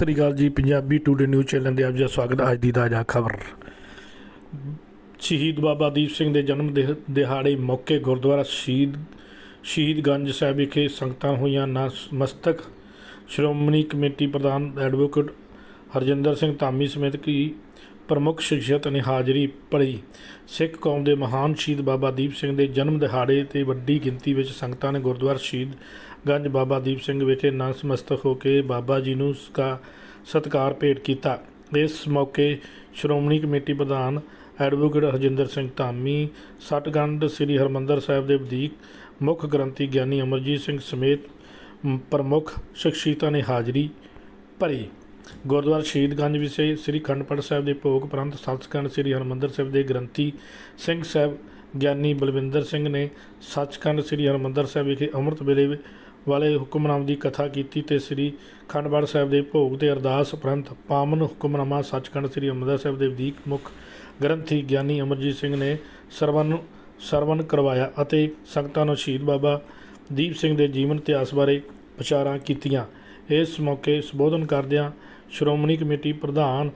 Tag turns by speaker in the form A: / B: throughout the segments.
A: ਸਤਿ ਸ਼੍ਰੀ ਅਕਾਲ ਜੀ, Punjabi today news channel ਦੇ ਆਪ ਜੀ ਦਾ ਸਵਾਗਤ ਹੈ। ਅੱਜ ਦੀ ਤਾਜ਼ਾ ਖਬਰ। ਸ਼ਹੀਦ ਬਾਬਾ ਦੀਪ ਸਿੰਘ ਦੇ ਜਨਮ ਦਿਹਾੜੇ ਮੌਕੇ ਗੁਰਦੁਆਰਾ ਸ਼ਹੀਦ ਸ਼ਹੀਦਗੰਜ ਸਾਹਿਬ ਵਿਖੇ ਸੰਗਤਾਂ ਹੋਈਆਂ ਨਮਸਤਕ ਸ਼੍ਰੋਮਣੀ ਕਮੇਟੀ ਪ੍ਰਧਾਨ ਐਡਵੋਕੇਟ ਹਰਜਿੰਦਰ ਸਿੰਘ ਧਾਮੀ ਸਮੇਤ ਕੀ ਪ੍ਰਮੁੱਖ ਸ਼ਖਸੀਅਤ ਨੇ ਹਾਜ਼ਰੀ ਭਰੀ। ਸਿੱਖ ਕੌਮ ਦੇ ਮਹਾਨ ਸ਼ਹੀਦ ਬਾਬਾ ਦੀਪ ਸਿੰਘ ਦੇ ਜਨਮ ਦਿਹਾੜੇ ਤੇ ਵੱਡੀ ਗਿਣਤੀ ਵਿੱਚ ਸੰਗਤਾਂ ਨੇ ਗੁਰਦੁਆਰਾ ਸ਼ਹੀਦ ਗੰਜ ਬਾਬਾ ਦੀਪ ਸਿੰਘ ਵਿਖੇ ਨਤਮਸਤਕ ਹੋ ਕੇ ਬਾਬਾ ਜੀ ਨੂੰ ਸਕਾ ਸਤਿਕਾਰ ਭੇਟ ਕੀਤਾ। ਇਸ ਮੌਕੇ ਸ਼੍ਰੋਮਣੀ ਕਮੇਟੀ ਪ੍ਰਧਾਨ ਐਡਵੋਕੇਟ ਹਰਜਿੰਦਰ ਸਿੰਘ ਧਾਮੀ ਸਤਗੰਡ ਸ੍ਰੀ ਹਰਮੰਦਰ ਸਾਹਿਬ ਦੇ ਵਧੀਕ ਮੁੱਖ ਗ੍ਰੰਥੀ ਗਿਆਨੀ ਅਮਰਜੀਤ ਸਿੰਘ ਸਮੇਤ ਪ੍ਰਮੁੱਖ ਸ਼ਖਸੀਅਤਾਂ ਨੇ ਹਾਜ਼ਰੀ ਭਰੀ। ਗੁਰਦੁਆਰਾ ਸ਼ਹੀਦਗੰਜ ਵਿਖੇ ਸ੍ਰੀ ਖੰਡ ਪਾਠ ਸਾਹਿਬ ਦੇ ਭੋਗ ਪ੍ਰੰਤ ਸੱਚਖੰਡ ਸ੍ਰੀ ਹਰਮੰਦਰ ਸਾਹਿਬ ਦੇ ਗ੍ਰੰਥੀ ਸਿੰਘ ਸਾਹਿਬ ਗਿਆਨੀ ਬਲਵਿੰਦਰ ਸਿੰਘ ਨੇ ਸੱਚਖੰਡ ਸ੍ਰੀ ਹਰਮੰਦਰ ਸਾਹਿਬ ਵਿਖੇ ਅੰਮ੍ਰਿਤ ਵੇਲੇ ਵਾਲੇ ਹੁਕਮਨਾਮ ਦੀ ਕਥਾ ਕੀਤੀ ਤੇ ਸ੍ਰੀ ਖੰਡ ਪਾਠ ਸਾਹਿਬ ਦੇ ਭੋਗ ਤੇ ਅਰਦਾਸ ਪ੍ਰੰਤ ਪਾਵਨ ਹੁਕਮਨਾਮਾ ਸੱਚਖੰਡ ਸ੍ਰੀ ਹਰਮੰਦਰ ਸਾਹਿਬ ਦੇ ਵਧੀਕ ਮੁੱਖ ਗ੍ਰੰਥੀ ਗਿਆਨੀ ਅਮਰਜੀਤ ਸਿੰਘ ਨੇ ਸਰਵਨ ਸਰਵਨ ਕਰਵਾਇਆ ਅਤੇ ਸੰਗਤਾਂ ਨੂੰ ਸ਼ਹੀਦ ਬਾਬਾ ਦੀਪ ਸਿੰਘ ਦੇ ਜੀਵਨ ਇਤਿਹਾਸ ਬਾਰੇ ਵਿਚਾਰਾਂ ਕੀਤੀਆਂ। ਇਸ ਮੌਕੇ ਸੰਬੋਧਨ ਕਰਦਿਆਂ ਸ਼੍ਰੋਮਣੀ ਕਮੇਟੀ ਪ੍ਰਧਾਨ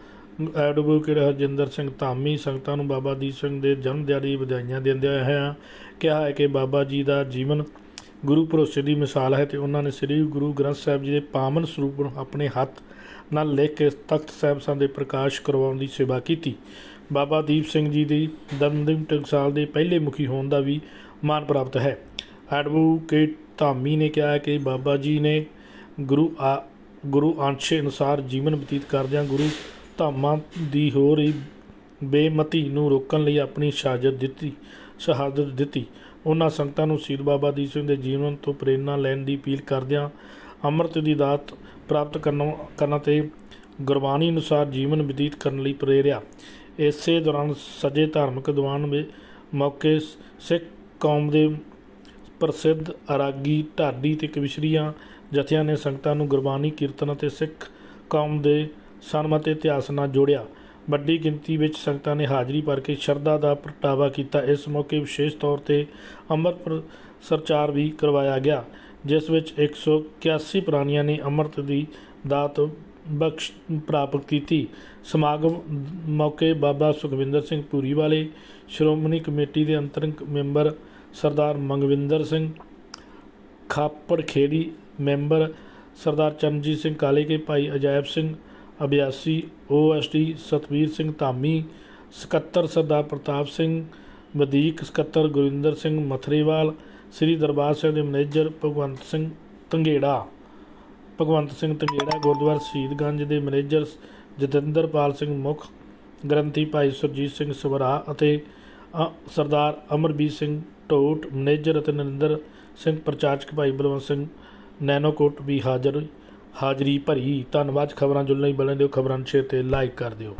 A: ਐਡਵੋਕੇਟ ਹਰਜਿੰਦਰ ਸਿੰਘ ਧਾਮੀ ਸੰਗਤਾਂ ਨੂੰ ਬਾਬਾ ਦੀਪ ਸਿੰਘ ਦੇ ਜਨਮ ਦਿਹਾੜੇ ਦੀ ਵਧਾਈਆਂ ਦਿੰਦਿਆਂ ਹੋਇਆਂ ਕਿਹਾ ਹੈ ਕਿ ਬਾਬਾ ਜੀ ਦਾ ਜੀਵਨ ਗੁਰੂ ਭਰੋਸੇ ਦੀ ਮਿਸਾਲ ਹੈ ਤੇ ਉਹਨਾਂ ਨੇ ਸ੍ਰੀ ਗੁਰੂ ਗ੍ਰੰਥ ਸਾਹਿਬ ਜੀ ਦੇ ਪਾਵਨ ਸਰੂਪ ਨੂੰ ਆਪਣੇ ਹੱਥ ਨਾਲ ਲਿਖ ਕੇ ਤਖਤ ਸਾਹਿਬ ਦੇ ਪ੍ਰਕਾਸ਼ ਕਰਵਾਉਣ ਦੀ ਸੇਵਾ ਕੀਤੀ। ਬਾਬਾ ਦੀਪ ਸਿੰਘ ਜੀ ਦੀ ਦਮਦਮ ਟਕਸਾਲ ਦੇ ਪਹਿਲੇ ਮੁਖੀ ਹੋਣ ਦਾ ਵੀ ਮਾਣ ਪ੍ਰਾਪਤ ਹੈ। ਐਡਵੋਕੇਟ ਧਾਮੀ ਨੇ ਕਿਹਾ ਹੈ ਕਿ ਬਾਬਾ ਜੀ ਨੇ ਗੁਰੂ ਆ, ਗੁਰੂ ਅੰਸ਼ ਅਨੁਸਾਰ ਜੀਵਨ ਬਤੀਤ ਕਰਦਿਆਂ ਗੁਰੂ ਧਾਮਾਂ ਦੀ ਹੋ ਰਹੀ ਬੇਮਤੀ ਨੂੰ ਰੋਕਣ ਲਈ ਆਪਣੀ ਸ਼ਹਾਦਤ ਦਿੱਤੀ ਸ਼ਹਾਦਤ ਦਿੱਤੀ। ਉਹਨਾਂ ਸੰਗਤਾਂ ਨੂੰ ਸ਼ਹੀਦ ਬਾਬਾ ਦੀਪ ਸਿੰਘ ਦੇ ਜੀਵਨ ਤੋਂ ਪ੍ਰੇਰਨਾ ਲੈਣ ਦੀ ਅਪੀਲ ਕਰਦਿਆਂ ਅੰਮ੍ਰਿਤ ਦੀ ਦਾਤ ਪ੍ਰਾਪਤ ਕਰਨ ਕਰਨ ਤੇ ਗੁਰਬਾਣੀ ਅਨੁਸਾਰ ਜੀਵਨ ਬਤੀਤ ਕਰਨ ਲਈ ਪ੍ਰੇਰਿਆ। ਇਸੇ ਦੌਰਾਨ ਸਜੇ ਧਾਰਮਿਕ ਦੀਵਾਨ ਵਿੱਚ ਮੌਕੇ ਸਿੱਖ ਕੌਮ ਦੇ ਪ੍ਰਸਿੱਧ ਅਰਾਗੀ ਢਾਡੀ ਤੇ ਕਵਿਸ਼ਰੀਆਂ ਜਥਿਆਂ ਨੇ ਸੰਗਤਾਂ ਨੂੰ ਗੁਰਬਾਣੀ, ਕੀਰਤਨ ਅਤੇ ਸਿੱਖ ਕੌਮ ਦੇ ਸਨਮਤ ਇਤਿਹਾਸ ਨਾਲ ਜੋੜਿਆ। ਵੱਡੀ ਗਿਣਤੀ ਵਿੱਚ ਸੰਗਤਾਂ ਨੇ ਹਾਜ਼ਰੀ ਭਰ ਕੇ ਸ਼ਰਧਾ ਦਾ ਪ੍ਰਗਟਾਵਾ ਕੀਤਾ। ਇਸ ਮੌਕੇ ਵਿਸ਼ੇਸ਼ ਤੌਰ ਤੇ ਅੰਮ੍ਰਿਤ ਪ੍ਰ- ਸਰਚਾਰ ਵੀ ਕਰਵਾਇਆ ਗਿਆ, ਜਿਸ ਵਿੱਚ 181 ਪ੍ਰਾਣੀਆਂ ਨੇ ਅੰਮ੍ਰਿਤ ਦੀ ਦਾਤ ਬਖਸ਼ ਪ੍ਰਾਪਤ ਕੀਤੀ। ਸਮਾਗਮ ਮੌਕੇ ਬਾਬਾ ਸੁਖਵਿੰਦਰ ਸਿੰਘ ਪੂਰੀ ਵਾਲੇ, ਸ਼੍ਰੋਮਣੀ ਕਮੇਟੀ ਦੇ ਅੰਤਰੰਗ member Sardar Mangwinder Singh Khapar Kheri member Sardar Charanjit Singh Kale Ke Bhai Ajaib Singh Abhiasi OSD Satvir Singh Dhami, ਸਕੱਤਰ ਸਰਦਾਰ ਪ੍ਰਤਾਪ ਸਿੰਘ ਵਧੀਕ, ਸਕੱਤਰ ਗੁਰਿੰਦਰ ਸਿੰਘ ਮਥਰੇਵਾਲ, ਸ੍ਰੀ ਦਰਬਾਰ ਸਾਹਿਬ ਦੇ ਮੈਨੇਜਰ ਭਗਵੰਤ ਸਿੰਘ ਤੰਗੇੜਾ ਭਗਵੰਤ ਸਿੰਘ ਤੰਗੇੜਾ ਗੁਰਦੁਆਰਾ ਸ਼ਹੀਦਗੰਜ ਦੇ ਮੈਨੇਜਰ ਜਤਿੰਦਰਪਾਲ ਸਿੰਘ ਮੁੱਖ, ਗ੍ਰੰਥੀ ਭਾਈ ਸੁਰਜੀਤ ਸਿੰਘ ਸਵਰਾ ਅਤੇ ਅ- ਸਰਦਾਰ ਅਮਰਬੀਰ ਸਿੰਘ ਟੋਟ ਮੈਨੇਜਰ ਅਤੇ ਨਰਿੰਦਰ ਸਿੰਘ ਪ੍ਰਚਾਰਕ ਭਾਈ ਬਲਵੰਤ ਸਿੰਘ ਨੈਨੋਕੋਟ ਵੀ ਹਾਜ਼ਰ ਹਾਜ਼ਰੀ ਭਰੀ। ਧੰਨਵਾਦ। ਖਬਰਾਂ ਜੁੜਨ ਲਈ ਬਣੇ ਦਿਓ ਖਬਰਾਂ ਨੂੰ ਸ਼ੇਅਰ ਤੇ ਲਾਈਕ ਕਰ ਦਿਓ।